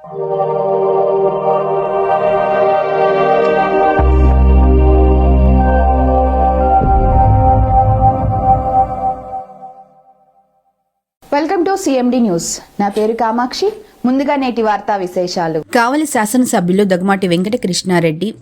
Welcome to CMD news. నా పేరు కామాక్షి. ముందుగా నేటి వార్తా విశేషాలు. కావలి శాసనసభ్యులు దగ్గమాటి వెంకటకృష్ణారెడ్డి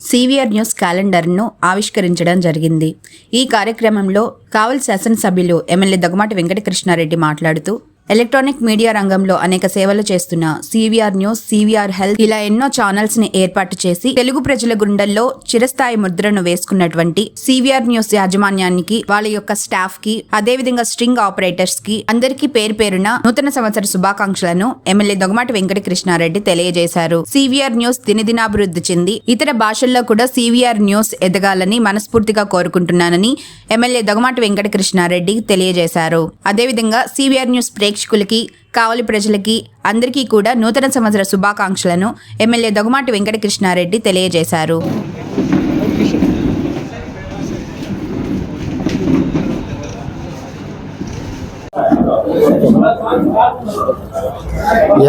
సివిఆర్ న్యూస్ క్యాలెండర్ను ఆవిష్కరించడం జరిగింది. ఈ కార్యక్రమంలో కావలి శాసనసభ్యులు ఎమ్మెల్యే దగ్గమాటి వెంకటకృష్ణారెడ్డి మాట్లాడుతూ ఎలక్ట్రానిక్ మీడియా రంగంలో అనేక సేవలు చేస్తున్న సివిఆర్ న్యూస్ సివిఆర్ హెల్త్ ఇలా ఎన్నో ఛానల్స్ని ఏర్పాటు చేసి తెలుగు ప్రజల గుండెల్లో చిరస్థాయి ముద్రను వేసుకున్నటువంటి సివిఆర్ న్యూస్ యాజమాన్యానికి వాళ్ళ యొక్క స్టాఫ్కి అదేవిధంగా స్ట్రింగ్ ఆపరేటర్స్కి అందరికీ పేరు పేరున నూతన సంవత్సర శుభాకాంక్షలను ఎమ్మెల్యే దొగమాటి వెంకట కృష్ణారెడ్డి తెలియజేశారు. సివిఆర్ న్యూస్ దినదినాభివృద్ధి చెంది ఇతర భాషల్లో కూడా సివిఆర్ న్యూస్ ఎదగాలని మనస్ఫూర్తిగా కోరుకుంటున్నానని ఎమ్మెల్యే దొగమాటి వెంకట కృష్ణారెడ్డి తెలియజేశారు. అదేవిధంగా సివిఆర్ న్యూస్ ప్రేక్షకులకి కావలి ప్రజలకి అందరికీ కూడా నూతన సంవత్సర శుభాకాంక్షలను ఎమ్మెల్యే దొగమాటి వెంకటకృష్ణారెడ్డి తెలియజేశారు.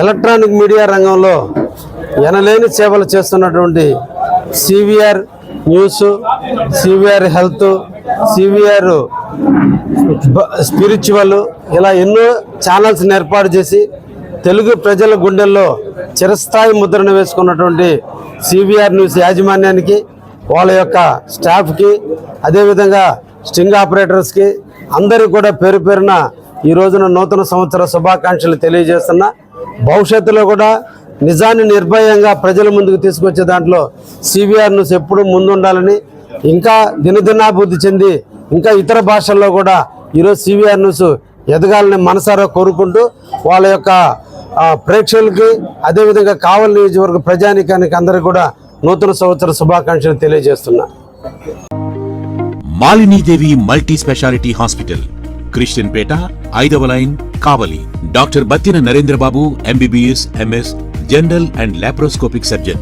ఎలక్ట్రానిక్ మీడియా రంగంలో ఎనలేని సేవలు చేస్తున్నటువంటి CVR news CVR health CVR spiritual ఇలా ఎన్నో ఛానల్స్ని ఏర్పాటు చేసి తెలుగు ప్రజల గుండెల్లో చిరస్థాయి ముద్రను వేసుకున్నటువంటి సివిఆర్ న్యూస్ యాజమాన్యానికి వాళ్ళ యొక్క స్టాఫ్కి అదేవిధంగా స్టింగ్ ఆపరేటర్స్కి అందరికీ కూడా పేరు పేరున ఈ రోజున నూతన సంవత్సర శుభాకాంక్షలు తెలియజేస్తున్నా. భవిష్యత్తులో కూడా నిజాన్ని నిర్భయంగా ప్రజల ముందుకు తీసుకొచ్చే దాంట్లో సివిఆర్ న్యూస్ ఎప్పుడూ ముందుండాలని ఇంకా దినదినాభివృద్ధి చెంది ఇంకా ఇతర భాషల్లో కూడా ఈరోజు సివిఆర్ న్యూస్ ఎదగాలని మనసారా కోరుకుంటూ వాళ్ళ యొక్క ప్రేక్షకులకి అదేవిధంగా కావలి నియోజకవర్గ ప్రజానికానికి అందరికీ కూడా నూతన సంవత్సర శుభాకాంక్షలు తెలియజేస్తున్నా. Malinidevi multi speciality hospital Christian Peta ఐదవ line Kavali. Doctor Battina Narendrababu MBBS MS general and laparoscopic surgeon.